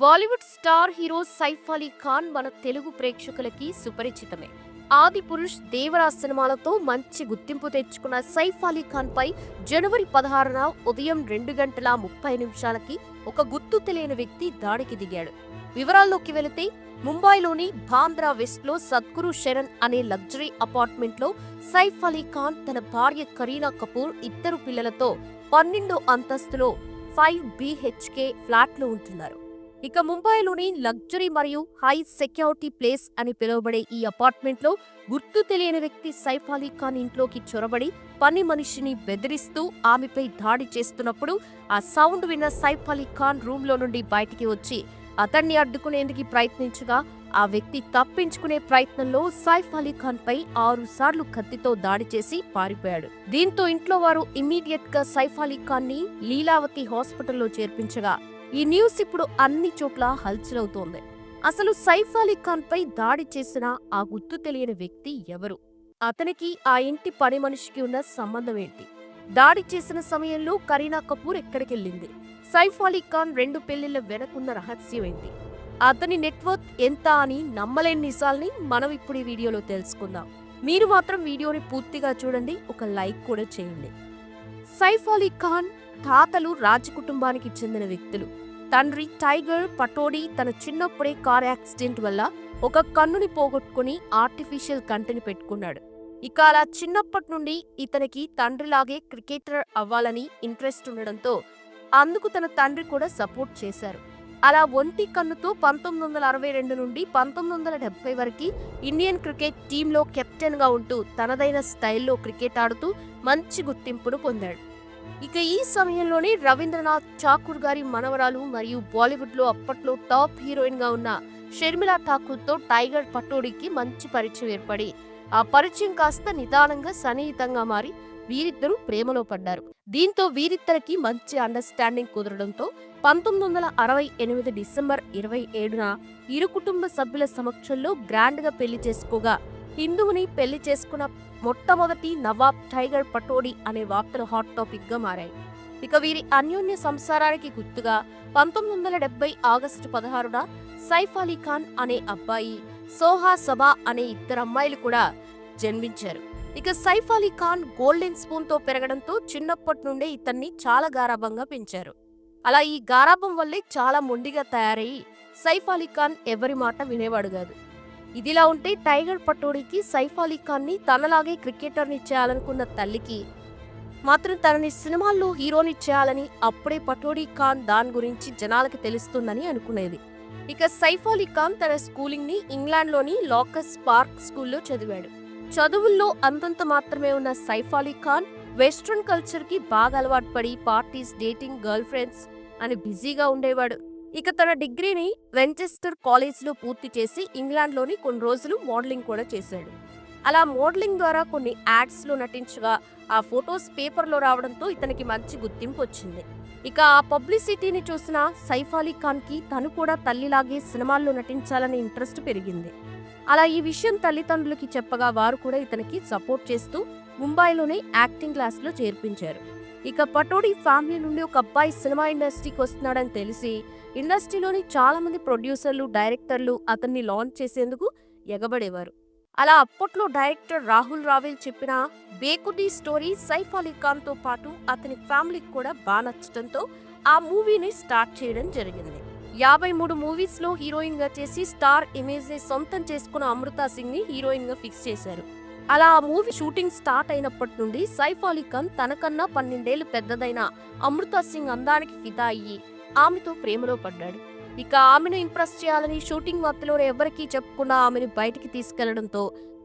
Bollywood star hero Saif Ali Khan మన తెలుగు ప్రేక్షకులకి సుపరిచితమే. ఆది పురుష్ దేవరా సినిమాలతో మంచి గుర్తింపు తెచ్చుకున్న సైఫ్ అలీ ఖాన్ పై జనవరి పదహారున ఉదయం రెండు గంటల ముప్పై నిమిషాలకి ఒక గుర్తు తెలియని వ్యక్తి దాడికి దిగాడు. వివరాల్లోకి వెళితే ముంబైలోని బాంద్రా వెస్ట్లో సద్గురు శరణ్ అనే లగ్జరీ అపార్ట్మెంట్లో సైఫ్ అలీ ఖాన్ తన భార్య కరీనా కపూర్ ఇద్దరు పిల్లలతో పన్నెండో అంతస్తులో ఫైవ్ బిహెచ్కే ఫ్లాట్లో ఉంటున్నారు. ఇక ముంబైలోని లగ్జరీ మరియు హై సెక్యూరిటీ ప్లేస్ అని పిలువబడే ఈ అపార్ట్మెంట్లో గుర్తు తెలియని వ్యక్తి సైఫ్ అలీ ఖాన్ ఇంట్లోకి చొరబడి పని మనిషిని బెదిరిస్తూ ఆమెపై దాడి చేస్తున్నప్పుడు ఆ సౌండ్ విన్న సైఫ్ అలీ ఖాన్ రూమ్లో నుండి బయటికి వచ్చి అతన్ని అడ్డుకునేందుకు ప్రయత్నించగా ఆ వ్యక్తి తప్పించుకునే ప్రయత్నంలో సైఫ్ అలీ ఖాన్ పై ఆరు సార్లు కత్తితో దాడి చేసి పారిపోయాడు. దీంతో ఇంట్లో వారు ఇమ్మీడియట్గా సైఫ్ అలీ ఖాన్ని లీలావతి హాస్పిటల్లో చేర్పించగా ఈ న్యూస్ ఇప్పుడు అన్ని చోట్ల హల్చలవుతోంది అసలు సైఫ్ అలీ ఖాన్ పై దాడి చేసిన ఆ గుర్తు తెలియని వ్యక్తి ఎవరు? అతనికి ఆ ఇంటి పని మనిషికి ఉన్న సంబంధం ఏంటి? దాడి చేసిన సమయంలో కరీనా కపూర్ ఎక్కడికెళ్ళింది? సైఫ్ అలీ ఖాన్ రెండు పెళ్ళిళ్ళ వెనకున్న రహస్యం ఏంటి? అతని నెట్వర్క్ ఎంత అని నమ్మలేని నిజాల్ని మనం ఇప్పుడు ఈ వీడియోలో తెలుసుకుందాం. మీరు మాత్రం వీడియోని పూర్తిగా చూడండి ఒక లైక్ కూడా చేయండి. సైఫ్ అలీ ఖాన్ తాతలు రాజకుటుంబానికి చెందిన వ్యక్తులు. తండ్రి టైగర్ పటోడి తన చిన్నప్పుడే కార్ యాక్సిడెంట్ వల్ల ఒక కన్నుని పోగొట్టుకుని ఆర్టిఫిషియల్ కంటిని పెట్టుకున్నాడు. ఇక అలా చిన్నప్పటి నుండి ఇతనికి తండ్రిలాగే క్రికెటర్ అవ్వాలని ఇంట్రెస్ట్ ఉండడంతో అందుకు తన తండ్రి కూడా సపోర్ట్ చేశారు. అలా ఒంటి కన్నుతో పంతొమ్మిది వందల అరవై రెండు నుండి పంతొమ్మిది వందల డెబ్బై వరకు ఇండియన్ క్రికెట్ టీంలో కెప్టెన్గా ఉంటూ తనదైన స్టైల్లో క్రికెట్ ఆడుతూ మంచి గుర్తింపును పొందాడు. ఇక ఈ సమయంలోనే రవీంద్రనాథ్ ఠాకూర్ గారి మనవరాలు మరియు బాలీవుడ్లో అప్పట్లో టాప్ హీరోయిన్గా ఉన్న షర్మిలా ఠాకూర్తో టైగర్ పటోడికి మంచి పరిచయం ఏర్పడి ఆ పరిచయం కాస్త నిదానంగా సన్నిహితంగా మారి వీరిద్దరూ ప్రేమలో పడ్డారు. దీంతో వీరిద్దరికి మంచి అండర్స్టాండింగ్ కుదరడంతో పంతొమ్మిది వందల అరవై ఎనిమిది డిసెంబర్ ఇరవై ఏడున ఇరు కుటుంబ సభ్యుల సమక్షంలో గ్రాండ్గా పెళ్ళి చేసుకోగా హిందువుని పెళ్ళి చేసుకున్న మొట్టమొదటి నవాబ్ టైగర్ పటోడి అనే వార్తలు హాట్ టాపిక్గా మారాయి. ఇక వీరి అన్యోన్య సంసారానికి గుర్తుగా పంతొమ్మిది వందల డెబ్బై ఆగస్టు పదహారున సైఫ్ అలీ ఖాన్ అనే అబ్బాయి సోహా సబా అనే ఇద్దరు అమ్మాయిలు కూడా జన్మించారు. ఇక సైఫ్ అలీ ఖాన్ గోల్డెన్ స్పూన్తో పెరగడంతో చిన్నప్పటి నుండే ఇతన్ని చాలా గారాభంగా పెంచారు. అలా ఈ గారాభం వల్లే చాలా మొండిగా తయారయ్యి సైఫ్ అలీ ఖాన్ ఎవరి మాట వినేవాడు కాదు. ఇదిలా ఉంటే టైగర్ పటోడీకి సైఫ్ అలీ ఖాన్ని తనలాగే క్రికెటర్ని చేయాలనుకున్న తల్లికి. మాత్రం తనని సినిమాల్లో హీరోని చేయాలని అప్పుడే పటోడీ ఖాన్ దాని గురించి జనాలకి తెలుస్తుందని అనుకునేది. ఇక సైఫ్ అలీ ఖాన్ తన స్కూలింగ్ని ఇంగ్లాండ్లోని లాకస్ పార్క్ స్కూల్లో చదివాడు. చదువుల్లో అంతంత మాత్రమే ఉన్న సైఫ్ అలీ ఖాన్ వెస్ట్రన్ కల్చర్కి బాగా అలవాటు పడి పార్టీస్ డేటింగ్ గర్ల్ ఫ్రెండ్స్ అని బిజీగా ఉండేవాడు. ఇక తన డిగ్రీని వెంచెస్టర్ కాలేజ్లో పూర్తి చేసి ఇంగ్లాండ్లోని కొన్ని రోజులు మోడలింగ్ కూడా చేశాడు. అలా మోడలింగ్ ద్వారా కొన్ని యాడ్స్లో నటించగా ఆ ఫొటోస్ పేపర్లో రావడంతో ఇతనికి మంచి గుర్తింపు వచ్చింది. ఇక ఆ పబ్లిసిటీని చూసిన సైఫ్ అలీ ఖాన్కి తను కూడా తల్లిలాగే సినిమాల్లో నటించాలనే ఇంట్రెస్ట్ పెరిగింది. అలా ఈ విషయం తల్లిదండ్రులకి చెప్పగా వారు కూడా ఇతనికి సపోర్ట్ చేస్తూ ముంబైలోనే యాక్టింగ్ క్లాస్లో చేర్పించారు. ఇక పటోడి ఫ్యామిలీ నుండి ఒక అబ్బాయి సినిమా ఇండస్ట్రీకి వస్తున్నాడని తెలిసి ఇండస్ట్రీలోని చాలా మంది ప్రొడ్యూసర్లు డైరెక్టర్లు అతన్ని లాంచ్ చేసేందుకు ఎగబడేవారు. అలా అప్పట్లో డైరెక్టర్ రాహుల్ రావెల్ చెప్పిన బేకుటీ స్టోరీ సైఫ్ అలీ ఖాన్తో పాటు అతని ఫ్యామిలీకి కూడా బాగా నచ్చడంతో ఆ మూవీని స్టార్ట్ చేయడం జరిగింది. యాభై మూడు మూవీస్లో హీరోయిన్గా చేసి స్టార్ ఇమేజ్ని సొంతం చేసుకున్న అమృతా సింగ్ని హీరోయిన్గా ఫిక్స్ చేశారు. అలా ఆ మూవీ షూటింగ్ స్టార్ట్ అయినప్పటి నుండి సైఫ్ అలీ ఖాన్ తనకన్నా పన్నెండేళ్ళు పెద్దదైన అమృతా సింగ్ అందానికి ఫిదా అయ్యి ఆమెతో ప్రేమలో పడ్డాడు. ఇక ఆమెను ఇంప్రెస్ చేయాలని షూటింగ్ మధ్యలో ఎవరికీ చెప్పకుండా ఆమెను బయటికి తీసుకెళ్ళడంతో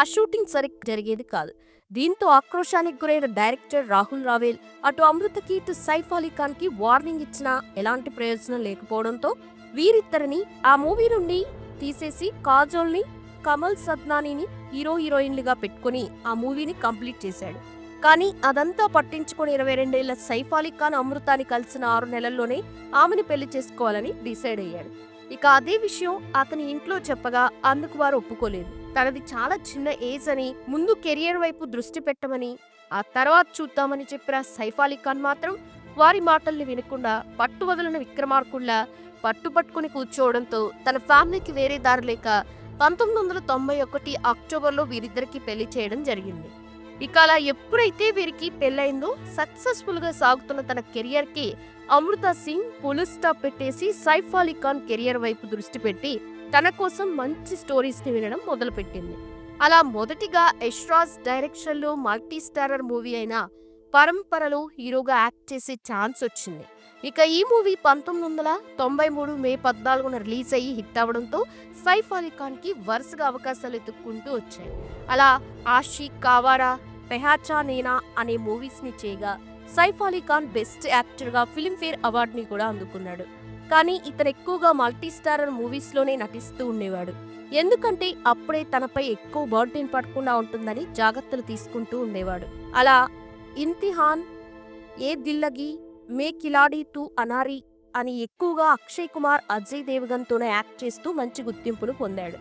ఆ షూటింగ్ సరిగ్గా జరిగేది కాదు. దీంతో ఆక్రోశానికి గురైన డైరెక్టర్ రాహుల్ రావేల్ అటు అమృతకి ఇటు సైఫ్ అలీ ఖాన్కి వార్నింగ్ ఇచ్చినా ఎలాంటి ప్రయోజనం లేకపోవడంతో వీరిద్దరిని ఆ మూవీ నుండి తీసేసి కాజోల్ని కమల్ సద్నానిని హీరో హీరోయిన్లుగా పెట్టుకుని ఆ మూవీని కంప్లీట్ చేశాడు. కానీ అదంతా పట్టించుకుని ఇరవై రెండేళ్ళ సైఫ్ అలీ ఖాన్ అమృతాన్ని కలిసిన ఆరు నెలల్లోనే ఆమెను పెళ్ళి చేసుకోవాలని డిసైడ్ అయ్యాడు. ఇక అదే విషయం అతని ఇంట్లో చెప్పగా అందుకు వారు ఒప్పుకోలేదు. తనది చాలా చిన్న ఏజ్ అని ముందు కెరియర్ వైపు దృష్టి పెట్టమని ఆ తర్వాత చూద్దామని చెప్పిన సైఫ్ అలీ ఖాన్ మాత్రం వారి మాటల్ని వినకుండా పట్టు పట్టువదలని విక్రమార్కుల్లా పట్టుపట్టుకుని కూర్చోవడంతో తన ఫ్యామిలీకి వేరే దారి లేక పంతొమ్మిది వందల తొంభై ఒకటి అక్టోబర్లో వీరిద్దరికి పెళ్ళి చేయడం జరిగింది. ఇక అలా ఎప్పుడైతే వీరికి పెళ్ళైందో సక్సెస్ఫుల్గా సాగుతున్న తన కెరియర్కి అమృత సింగ్ పుల్ స్టాప్ పెట్టేసి సైఫ్ అలీ ఖాన్ కెరియర్ వైపు దృష్టి పెట్టి తన కోసం మంచి స్టోరీస్ని వినడం మొదలుపెట్టింది. అలా మొదటిగా యశ్రాజ్ డైరెక్షన్లో మల్టీ స్టారర్ మూవీ అయిన పరంపరలో హీరోగా యాక్ట్ చేసే ఛాన్స్ వచ్చింది. ఇక ఈ మూవీ పంతొమ్మిది వందల తొంభై మూడు మే పద్నాలుగున రిలీజ్ అయ్యి హిట్ అవ్వడంతో సైఫ్ అలీ ఖాన్కి వరుసగా అవకాశాలు ఎత్తుక్కుంటూ వచ్చాయి. అలా ఆషిక్ కావారా పెహాచా నేనా అనే మూవీస్ని చేయగా సైఫ్ అలీ ఖాన్ బెస్ట్ యాక్టర్గా ఫిల్మ్ఫేర్ అవార్డుని కూడా అందుకున్నాడు. కానీ ఇతను ఎక్కువగా మల్టీస్టారర్ మూవీస్లోనే మూవీస్లోనే నటిస్తూ ఉండేవాడు. ఎందుకంటే అప్పుడే తనపై ఎక్కువ బర్డెన్ పడకుండా ఉంటుందని జాగ్రత్తలు తీసుకుంటూ ఉండేవాడు. అలా ఇంతిహాన్ ఏ దిల్లగి మే కిలాడి టు అనారి అని ఎక్కువగా అక్షయ్ కుమార్ అజయ్ దేవగన్తోనే యాక్ట్ చేస్తూ మంచి గుర్తింపును పొందాడు.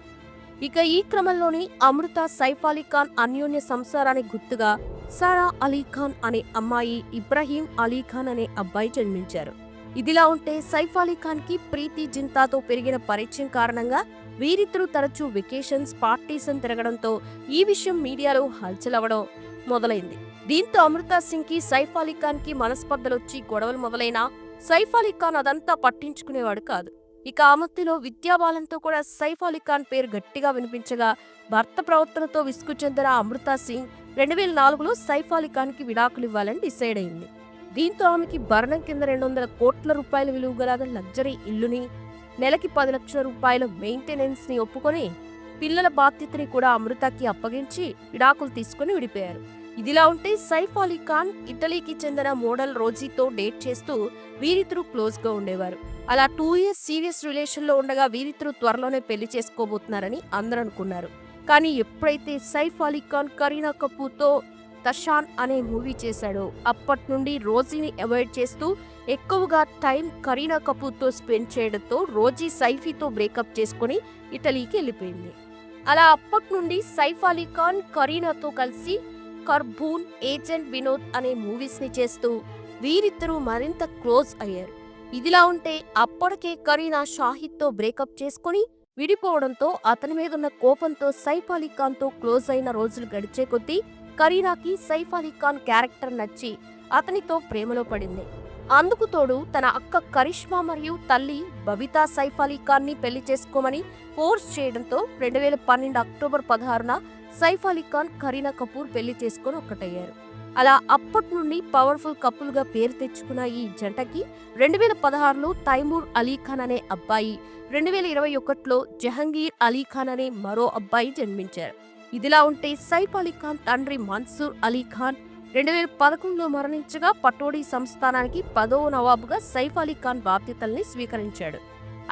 ఇక ఈ క్రమంలోనే అమృత సైఫ్ అలీ ఖాన్ అన్యోన్య సంసారానికి గుర్తుగా సారా అలీ ఖాన్ అనే అమ్మాయి ఇబ్రహీం అలీ ఖాన్ అనే అబ్బాయి జన్మించారు. ఇదిలా ఉంటే సైఫ్ అలీ ఖాన్కి ప్రీతి జింతాతో పెరిగిన పరిచయం కారణంగా వీరిద్దరూ తరచూ వెకేషన్స్ పార్టీస్ అని తిరగడంతో ఈ విషయం మీడియాలో హల్చల్ అవ్వడం మొదలైంది. దీంతో అమృతా సింగ్కి సైఫ్ అలీ ఖాన్కి మనస్పర్ధలొచ్చి గొడవలు మొదలైనా సైఫ్ అలీ ఖాన్ అదంతా పట్టించుకునేవాడు కాదు. ఇక ఆ మధ్యలో విద్యాబాలంతో కూడా సైఫ్ అలీఖాన్ పేరు గట్టిగా వినిపించగా భర్త ప్రవర్తనతో విసుగు చెందిన అమృతా సింగ్ రెండు వేల నాలుగులో సైఫ్ అలీ ఖాన్కి విడాకులు ఇవ్వాలని డిసైడ్ అయింది. దీంతో ఆమెకి భరణం కింద రెండు వందల కోట్ల రూపాయల విలువ గల లగ్జరీ ఇల్లుని నెలకి పది లక్షల రూపాయల మెయింటెనెన్స్ని ఒప్పుకొని పిల్లల బాధ్యతని కూడా అమృతకి అప్పగించి విడాకులు తీసుకుని విడిపోయారు. ఇదిలా ఉంటే సైఫ్ అలీ ఖాన్ ఇటలీకి చెందిన మోడల్ రోజీతో డేట్ చేస్తూ వీరిద్దరూ క్లోజ్గా ఉండేవారు. అలా టూ ఇయర్స్ సీరియస్ రిలేషన్లో ఉండగా వీరిద్దరూ త్వరలోనే పెళ్ళి చేసుకోబోతున్నారని అందరూ అనుకున్నారు. కానీ ఎప్పుడైతే సైఫ్ అలీ ఖాన్ కరీనా కపూర్తో తషాన్ అనే మూవీ చేశాడో అప్పటి నుండి రోజీని అవాయిడ్ చేస్తూ ఎక్కువగా టైం కరీనా కపూర్తో స్పెండ్ చేయడంతో రోజీ సైఫీతో బ్రేకప్ చేసుకుని ఇటలీకి వెళ్ళిపోయింది. అలా అప్పటి నుండి సైఫ్ అలీ ఖాన్ కరీనాతో కలిసి కర్బూన్ ఏజెంట్ వినోద్ అనే మూవీస్ని చేస్తూ వీరిద్దరూ మరింత క్లోజ్ అయ్యారు. ఇదిలా ఉంటే అప్పటికే కరీనా షాహిద్తో బ్రేకప్ చేసుకుని విడిపోవడంతో అతని మీద ఉన్న కోపంతో సైఫ్ అలీ ఖాన్తో క్లోజ్ అయిన రోజులు గడిచే కొద్దీ కరీనాకి సైఫ్ అలీ ఖాన్ క్యారెక్టర్ నచ్చి అతనితో ప్రేమలో పడింది. అందుకు తోడు తన అక్క కరిష్మా మరియు తల్లి బబితా సైఫ్ అలీ ఖాన్ని పెళ్ళి చేసుకోమని ఫోర్స్ చేయడంతో రెండు వేల పన్నెండు అక్టోబర్ పదహారున సైఫ్ అలీ ఖాన్ కరీనా కపూర్ పెళ్ళి చేసుకుని ఒక్కటయ్యారు. అలా అప్పటి నుండి పవర్ఫుల్ కపుల్గా పేరు తెచ్చుకున్న ఈ జంటకి రెండు వేల పదహారులో తైమూర్ అలీ ఖాన్ అనే అబ్బాయి రెండు వేల ఇరవై ఒకటిలో జహంగీర్ అలీ ఖాన్ అనే మరో అబ్బాయి జన్మించారు. ఇదిలా ఉంటే సైఫ్ అలీ ఖాన్ తండ్రి మన్సూర్ అలీ ఖాన్ రెండు వేల పదకొండులో మరణించగా పటోడీ సంస్థానానికి పదవ నవాబుగా సైఫ్ అలీ ఖాన్ బాధ్యతల్ని స్వీకరించాడు.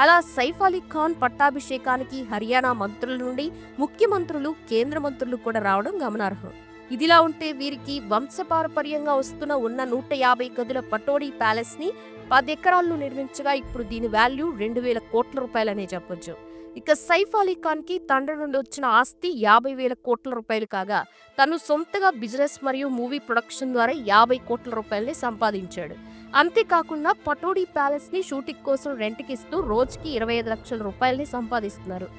అలా సైఫ్ అలీ ఖాన్ పట్టాభిషేకానికి హర్యానా మంత్రుల నుండి ముఖ్యమంత్రులు కేంద్ర మంత్రులు కూడా రావడం గమనార్హం. ఇదిలా ఉంటే వీరికి వంశపారపర్యంగా వస్తున్న ఉన్న నూట యాభై గదుల పటోడీ ప్యాలెస్ని పది ఎకరాల్లో నిర్మించగా ఇప్పుడు దీని వాల్యూ రెండు వేల కోట్ల రూపాయలనే చెప్పొచ్చు. ఇక సైఫ్ అలీ కి తండ్రి నుండి వచ్చిన ఆస్తి యాభై వేల కోట్ల రూపాయలు కాగా తను సొంతగా బిజినెస్ మరియు మూవీ ప్రొడక్షన్ ద్వారా యాభై కోట్ల రూపాయల్ని సంపాదించాడు. అంతేకాకుండా పటోడీ ప్యాలెస్ని షూటింగ్ కోసం రెంట్కి ఇస్తూ రోజుకి ఇరవై ఐదు లక్షల రూపాయల్ని సంపాదిస్తున్నారు.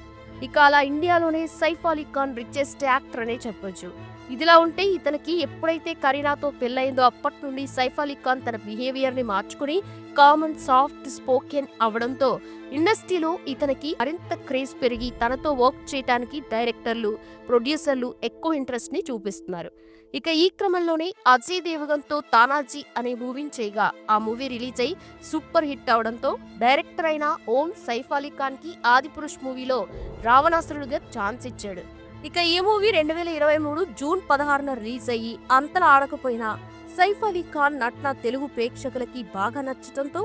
ఇక అలా ఇండియాలోనే సైఫ్ అలీ ఖాన్ రిచెస్ట్ యాక్టర్ అనే చెప్పొచ్చు. ఇదిలా ఉంటే ఇతనికి ఎప్పుడైతే కరీనాతో పెళ్ళైందో అప్పటి నుండి సైఫ్ అలీ ఖాన్ తన బిహేవియర్ని మార్చుకుని కామన్ సాఫ్ట్ స్పోకెన్ అవడంతో ఇండస్ట్రీలో ఇతనికి మరింత క్రేజ్ పెరిగి తనతో వర్క్ చేయడానికి డైరెక్టర్లు ప్రొడ్యూసర్లు ఎక్కువ ఇంట్రెస్ట్ని చూపిస్తున్నారు. ఇక ఈ క్రమంలోనే అజయ్ దేవగన్తో తానాజీ అనే మూవీని చేయగా ఆ మూవీ రిలీజ్ అయి సూపర్ హిట్ అవడంతో డైరెక్టర్ అయిన ఓం సైఫ్ అలీ ఖాన్కి ఆదిపురుష్ మూవీలో రావణాసురుడిగా ఛాన్స్ ఇచ్చాడు. ఇక ఈ మూవీ రెండు వేల ఇరవై మూడు జూన్ పదహారున రిలీజ్ అయ్యి అంతలా ఆడకపోయినా సైఫ్ అలీ ఖాన్ నటన తెలుగు ప్రేక్షకులకి బాగా నచ్చడంతో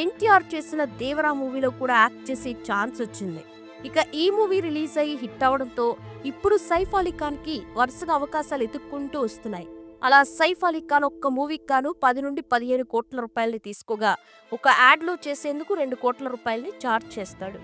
ఎన్టీఆర్ చేసిన దేవరా మూవీలో కూడా యాక్ట్ చేసే ఛాన్స్ వచ్చింది. ఇక ఈ మూవీ రిలీజ్ అయ్యి హిట్ అవడంతో ఇప్పుడు సైఫ్ అలీ ఖాన్కి వరుసగా అవకాశాలు ఎదుర్కొంటూ వస్తున్నాయి. అలా సైఫ్ అలీ ఖాన్ ఒక్క మూవీకి గాను పది నుండి పదిహేను కోట్ల రూపాయల్ని తీసుకోగా ఒక యాడ్లో చేసేందుకు రెండు కోట్ల రూపాయల్ని చార్జ్ చేస్తాడు.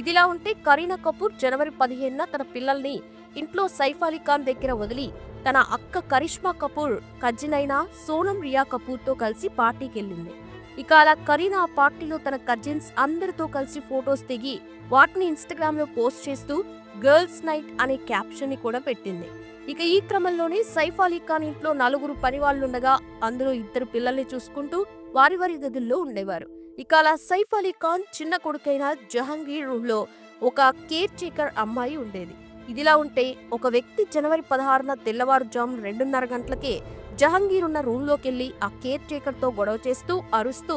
ఇదిలా ఉంటే కరీనా కపూర్ జనవరి పదిహేనున తన పిల్లల్ని ఇంట్లో సైఫ్ అలీ ఖాన్ దగ్గర వదిలి తన అక్క కరిష్మా కపూర్ కజిన్ అయిన సోనం రియా కపూర్తో కలిసి పార్టీకి వెళ్ళింది ఇక అలా కరీనా ఆ పార్టీలో తన కజిన్స్ అందరితో కలిసి ఫొటోస్ దిగి వాటిని ఇన్స్టాగ్రామ్లో పోస్ట్ చేస్తూ గర్ల్స్ నైట్ అనే క్యాప్షన్ని కూడా పెట్టింది. ఇక ఈ క్రమంలోనే సైఫ్ అలీ ఖాన్ ఇంట్లో నలుగురు పని ఉండగా అందులో ఇద్దరు పిల్లల్ని చూసుకుంటూ వారి వారి గదుల్లో ఉండేవారు. ఇక అలా సైఫ్ అలీ ఖాన్ చిన్న కొడుకైన జహంగీర్లో ఒక కేర్ టేకర్ అమ్మాయి ఉండేది. ఇదిలా ఉంటే ఒక వ్యక్తి జనవరి పదహారున తెల్లవారుజామున రెండున్నర గంటలకే జహంగీర్ ఉన్న రూమ్లోకెళ్ళి ఆ కేర్ టేకర్తో గొడవ చేస్తూ అరుస్తూ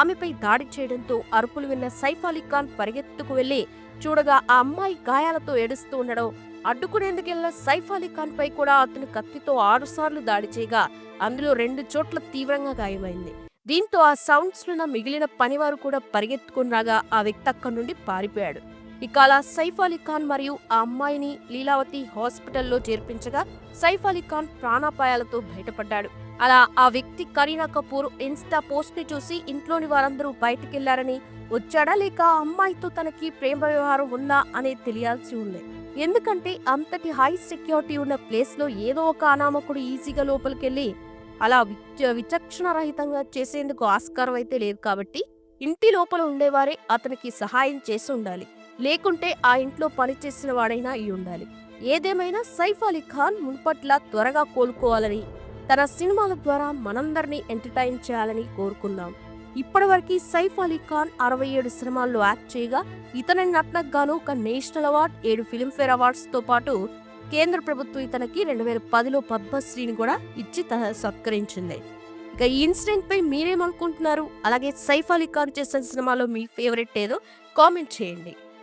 ఆమెపై దాడి చేయడంతో అరుపులు విన్న సైఫ్ అలీ ఖాన్ పరిగెత్తుకు వెళ్ళి చూడగా ఆ అమ్మాయి గాయాలతో ఏడుస్తూ ఉండడం. అడ్డుకునేందుకెళ్ళిన సైఫ్ అలీ ఖాన్ పై కూడా అతను కత్తితో ఆరుసార్లు దాడి చేయగా అందులో రెండు చోట్ల తీవ్రంగా గాయమైంది. దీంతో ఆ సౌండ్స్ మిగిలిన పనివారు కూడా పరిగెత్తుకుని రాగా ఆ వ్యక్తి అక్కడి నుండి పారిపోయాడు. ఇక అలా సైఫ్ అలీ ఖాన్ మరియు ఆ అమ్మాయిని లీలావతి హాస్పిటల్లో చేర్పించగా సైఫ్ అలీ ఖాన్ ప్రాణాపాయాలతో బయటపడ్డాడు. అలా ఆ వ్యక్తి కరీనా కపూర్ ఇన్స్టా పోస్ట్ని చూసి ఇంట్లోని వారందరూ బయటకెళ్ళారని వచ్చాడా లేక ఆ అమ్మాయితో తనకి ప్రేమ వ్యవహారం ఉందా అనేది తెలియాల్సి ఉంది. ఎందుకంటే అంతటి హై సెక్యూరిటీ ఉన్న ప్లేస్లో ఏదో ఒక అనామకుడు ఈజీగా లోపలికెళ్ళి అలా విచక్షణ రహితంగా చేసేందుకు ఆస్కారం అయితే లేదు కాబట్టి ఇంటి లోపల ఉండేవారే అతనికి సహాయం చేసి ఉండాలి. లేకుంటే ఆ ఇంట్లో పనిచేసిన వాడైనా అయి ఉండాలి. ఏదేమైనా సైఫ్ అలీ ఖాన్ మున్పట్లా త్వరగా కోలుకోవాలని తన సినిమాల ద్వారా మనందరినీ ఎంటర్టైన్ చేయాలని కోరుకుందాం ఇప్పటివరకు సైఫ్ అలీ ఖాన్ అరవై ఏడు సినిమాల్లో యాక్ట్ చేయగా ఇతని నటనకు గాను ఒక నేషనల్ అవార్డ్ ఏడు ఫిల్మ్ఫేర్ అవార్డ్స్తో పాటు కేంద్ర ప్రభుత్వం ఇతనికి రెండు వేల పదిలో పద్మశ్రీని కూడా ఇచ్చి త- సత్కరించింది. ఇక ఈ ఇన్సిడెంట్ పై మీరేమనుకుంటున్నారు? అలాగే సైఫ్ అలీ ఖాన్ చేసిన సినిమాలో మీ ఫేవరెట్ ఏదో కామెంట్ చేయండి.